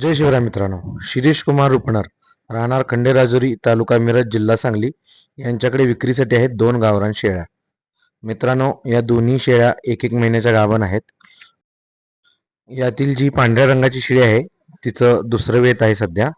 जय शिवराय मित्रांनो. शिरीष कुमार रुपणार राहणार खंडेराजुरी तालुका मिरज जिल्हा सांगली. यांच्याकडे विक्रीसाठी आहेत दोन गावरान शेळ्या. मित्रांनो या दोन्ही शेळ्या एक एक महिन्याच्या गावन आहेत. यातील जी पांढऱ्या रंगाची शेळी आहे तिचं दुसरं वेत आहे सध्या.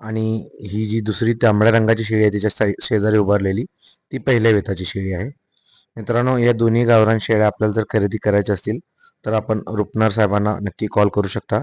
आणि ही जी दुसरी तांबड्या रंगाची शेळी आहे तिच्या साई- शेजारी उभारलेली ती पहिल्या वेताची शेळी आहे. मित्रांनो या दोन्ही गावरान शेळ्या आपल्याला जर खरेदी करायच्या असतील तर आपण रुपणार साहेबांना नक्की कॉल करू शकता.